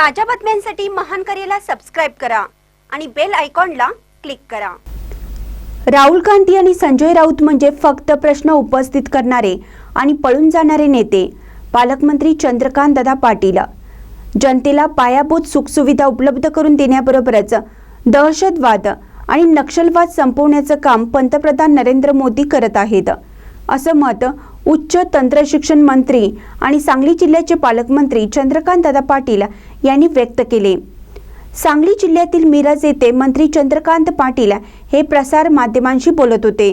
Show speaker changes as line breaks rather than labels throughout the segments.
ताज्या बातम्यांसाठी महान करेला सबस्क्राईब करा आणि बेल आयकॉनला क्लिक करा. राहुल गांधी आणि संजय राऊत म्हणजे फक्त प्रश्न उपस्थित करणारे आणि पळून जाणारे नेते पालकमंत्री चंद्रकांत दादा पाटील. जनतेला पायाभूत सुखसुविधा उपलब्ध करून देण्याबरोबरच दहशतवाद आणि नक्षलवाद संपवण्याचं काम पंतप्रधान नरेंद्र मोदी करत आहेत. असं मत उच्च तंत्रशिक्षण मंत्री आणि सांगली जिल्ह्याचे पालकमंत्री चंद्रकांत दादा पाटील यांनी व्यक्त केले. सांगली जिल्ह्यातील मिरज येथे मंत्री चंद्रकांत पाटील हे प्रसार माध्यमांशी बोलत होते.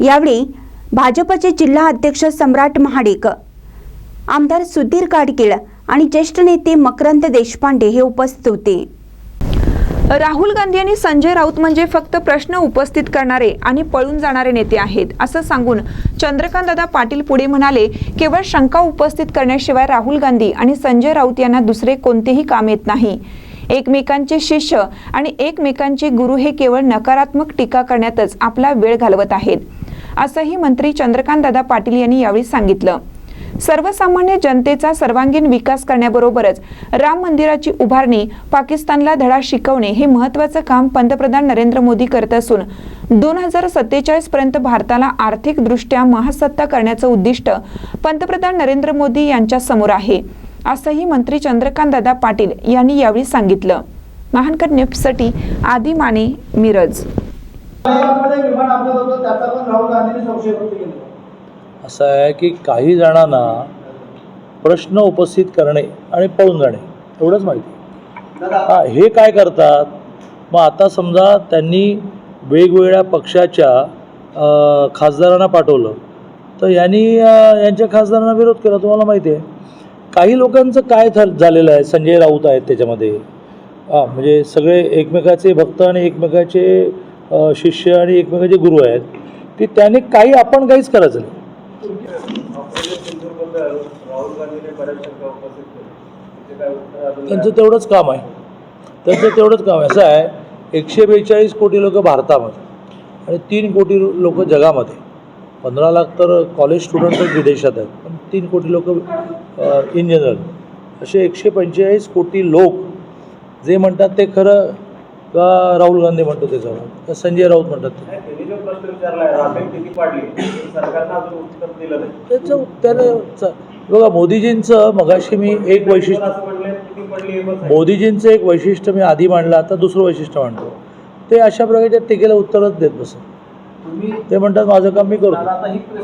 यावेळी भाजपचे जिल्हा अध्यक्ष सम्राट महाडिक आमदार सुधीर गाडगीळ आणि ज्येष्ठ नेते मकरंद देशपांडे हे उपस्थित होते.
राहुल गांधी आणि संजय राऊत म्हणजे फक्त प्रश्न उपस्थित करणारे आणि पळून जाणारे नेते आहेत असं सांगून चंद्रकांतदादा पाटील पुढे म्हणाले केवळ शंका उपस्थित करण्याशिवाय राहुल गांधी आणि संजय राऊत यांना दुसरे कोणतेही काम येत नाही. एकमेकांचे शिष्य आणि एकमेकांचे गुरु हे केवळ नकारात्मक टीका करण्यातच आपला वेळ घालवत आहेत असंही मंत्री चंद्रकांतदादा पाटील यांनी यावेळी सांगितलं. सर्वसामान्य जनतेचा सर्वांगीण विकास करण्याबरोबरच राम मंदिराची उभारणी पाकिस्तानला धडा शिकवणे हे महत्त्वाचं काम पंतप्रधान नरेंद्र मोदी करत असून दोन हजार सत्तेचाळीस पर्यंत भारताला आर्थिकदृष्ट्या महासत्ता करण्याचं उद्दिष्ट पंतप्रधान नरेंद्र मोदी यांच्या समोर आहे असंही मंत्री चंद्रकांत दादा पाटील यांनी यावेळी सांगितलं. महानकर न्यूजसाठी आदी माने मिरज.
त्याचा पण राहुल गांधींनी संशय व्यक्त केला.
असं आहे की काही जणांना प्रश्न उपस्थित करणे आणि पळून जाणे एवढंच माहिती.
दादा
हा हे काय करतात? मग आता समजा त्यांनी वेगवेगळ्या पक्षाच्या खासदारांना पाठवलं. तर यांनी यांच्या खासदारांना विरोध केला तुम्हाला माहिती आहे. काही लोकांचं काय थ- झालेलं आहे? संजय राऊत आहेत त्याच्यामध्ये. हां म्हणजे सगळे एकमेकाचे भक्त आणि एकमेकाचे शिष्य आणि एकमेकाचे गुरु आहेत. की त्याने काही आपण काहीच करायचं नाही. त्यांचं तेवढंच काम आहे. त्यांचं तेवढंच काम आहे. असं आहे एकशे बेचाळीस कोटी लोक भारतामध्ये आणि तीन कोटी लोक जगामध्ये. पंधरा लाख तर कॉलेज स्टुडंटच विदेशात आहेत पण तीन कोटी लोक इन जनरल असे एकशे पंचेचाळीस कोटी लोक जे म्हणतात ते खरं का राहुल गांधी म्हणतो ते खरं का संजय राऊत म्हणतात ते.
त्यांनी जो प्रश्न विचारला आहे राफेल किती पाडली? सरकारनं अजून उत्तर दिलं नाही.
त्याचं उत्तर बघा मोदीजींचं मगाशी मी एक वैशिष्ट्य. मोदीजींचं एक वैशिष्ट्य मी आधी मांडलं आता दुसरं वैशिष्ट्य मांडतो. ते अशा प्रकारच्या टीकेला उत्तरच देत बसत. ते म्हणतात माझं काम मी करतो.